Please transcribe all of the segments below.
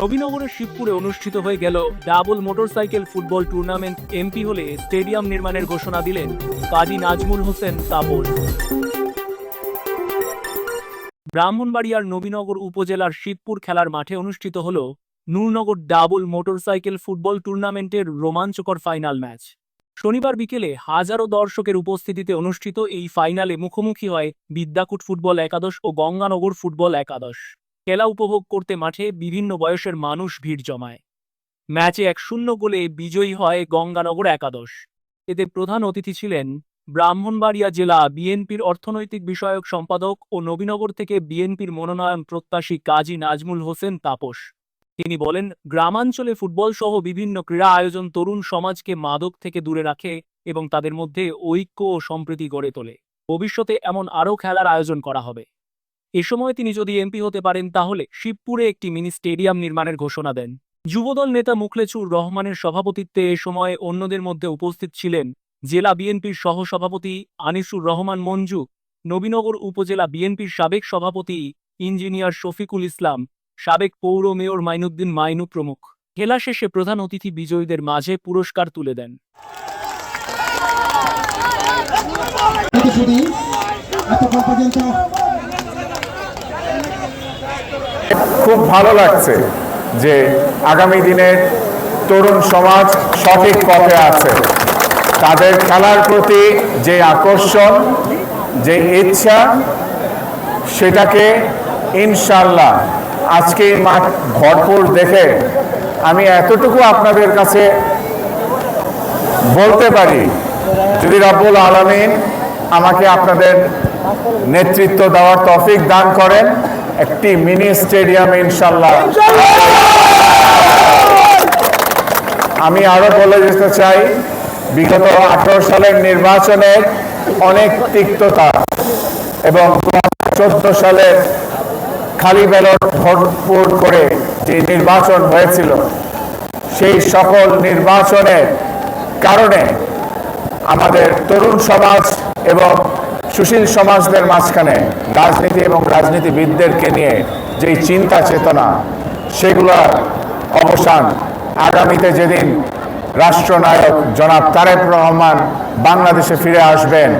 নবীনগরের শিবপুরে অনুষ্ঠিত হয়ে গেল double motorcycle football tournament. MP হলে স্টেডিয়াম নির্মাণের ঘোষণা দিলেন কাজী নাজমুল হোসেন তাপস। ব্রাহ্মণবাড়িয়ার নবীনগর উপজেলার শিবপুর খেলার মাঠে অনুষ্ঠিত হল নূরনগর ডাবল মোটরসাইকেল ফুটবল টুর্নামেন্টের রোমাঞ্চকর ফাইনাল ম্যাচ। শনিবার বিকেলে হাজারো দর্শকের উপস্থিতিতে অনুষ্ঠিত এই ফাইনালে মুখোমুখি হয় বিদ্যাকুট ফুটবল একাদশ ও গঙ্গানগর ফুটবল একাদশ। খেলা উপভোগ করতে মাঠে বিভিন্ন বয়সের মানুষ ভিড় জমায়। ম্যাচে এক শূন্য গোলে বিজয়ী হয় গঙ্গানগর একাদশ। এতে প্রধান অতিথি ছিলেন ব্রাহ্মণবাড়িয়া জেলা বিএনপির অর্থনৈতিক বিষয়ক সম্পাদক ও নবীনগর থেকে বিএনপির মনোনয়ন প্রত্যাশী কাজী নাজমুল হোসেন তাপস। তিনি বলেন, গ্রামাঞ্চলে ফুটবল সহ বিভিন্ন ক্রীড়া আয়োজন তরুণ সমাজকে মাদক থেকে দূরে রাখে এবং তাদের মধ্যে ঐক্য ও সম্প্রীতি গড়ে তোলে। ভবিষ্যতে এমন আরও খেলার আয়োজন করা হবে। এ সময় তিনি যদি এমপি হতে পারেন, তাহলে শিবপুরে একটি মিনি স্টেডিয়াম নির্মাণের ঘোষণা দেন। যুবদল নেতা মুখলেছুর রহমানের সভাপতিত্বে এ সময় অন্যদের মধ্যে উপস্থিত ছিলেন জেলা বিএনপির সহসভাপতি আনিসুর রহমান মঞ্জু, নবীনগর উপজেলা বিএনপির সাবেক সভাপতি ইঞ্জিনিয়ার শফিকুল ইসলাম, সাবেক পৌর মেয়র মাইনুদ্দিন মাইনু প্রমুখ। খেলা শেষে প্রধান অতিথি বিজয়ীদের মাঝে পুরস্কার তুলে দেন। এতক্ষণ পর্যন্ত খুব ভালো লাগছে যে আগামী দিনের তরুণ সমাজ সঠিক পথে আছে। তাদের খেলার প্রতি যে আকর্ষণ, যে ইচ্ছা, সেটাকে ইনশাল্লাহ আজকে মাঠ ভরপুর দেখে আমি এতটুকু আপনাদের কাছে বলতে পারি। যদি রব্বুল আলমিন আমাকে আপনাদের নেতৃত্ব দেওয়ার তফিক দান করেন একটি মিনি স্টেডিয়াম ইনশাল্লাহ আমি আরও বলে যেতে চাই, বিগত আঠারো সালের নির্বাচনের অনেক তিক্ততা এবং চোদ্দ সালের খালি ব্যালট ভরপুর করে যে নির্বাচন হয়েছিল, সেই সকল নির্বাচনের কারণে আমাদের তরুণ সমাজ এবং সুশীল সমাজদের মাঝখানে রাজনীতি এবং রাজনীতিবিদদেরকে নিয়ে যেই চিন্তা চেতনা সেগুলোর অবসান আগামীতে যেদিন রাষ্ট্রনায়ক জনাব তারেক রহমান বাংলাদেশে ফিরে আসবেন,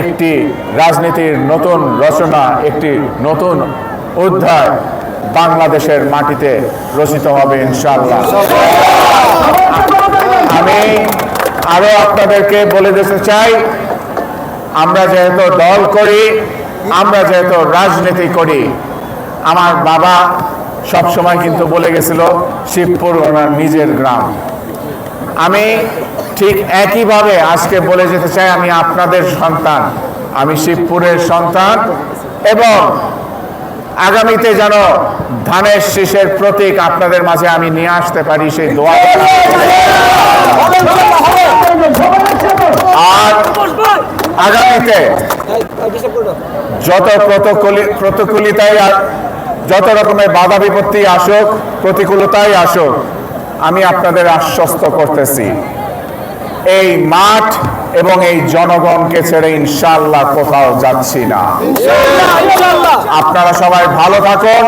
একটি রাজনীতির নতুন রচনা, একটি নতুন অধ্যায় বাংলাদেশের মাটিতে রচিত হবে ইনশাআল্লাহ। আমি আরও আপনাদেরকে বলে দিতে চাই আমরা যেহেতু দল করি আমরা যেহেতু রাজনীতি করি আমার বাবা সব সময় কিন্তু বলে গেছিল শিবপুর ওনার নিজের গ্রাম। আমি ঠিক একইভাবে আজকে বলে যেতে চাই আমি আপনাদের সন্তান আমি শিবপুরের সন্তান এবং আগামীতে যেন ধানের শীষের প্রতীক আপনাদের মাঝে আমি নিয়ে আসতে পারি সেই দোয়া। আর আগামীতে যত প্রতিকূলি- প্রতিকূলিতাই আ- যত রকমের বাধা বিপত্তি আসুক প্রতিকূলতাই আসুক আমি আপনাদের আশ্বস্ত করতেছি। এই মাঠ এবং এই জনগণকে ছেড়ে ইনশাল্লাহ কোথাও যাচ্ছি না। আপনারা সবাই ভালো থাকুন।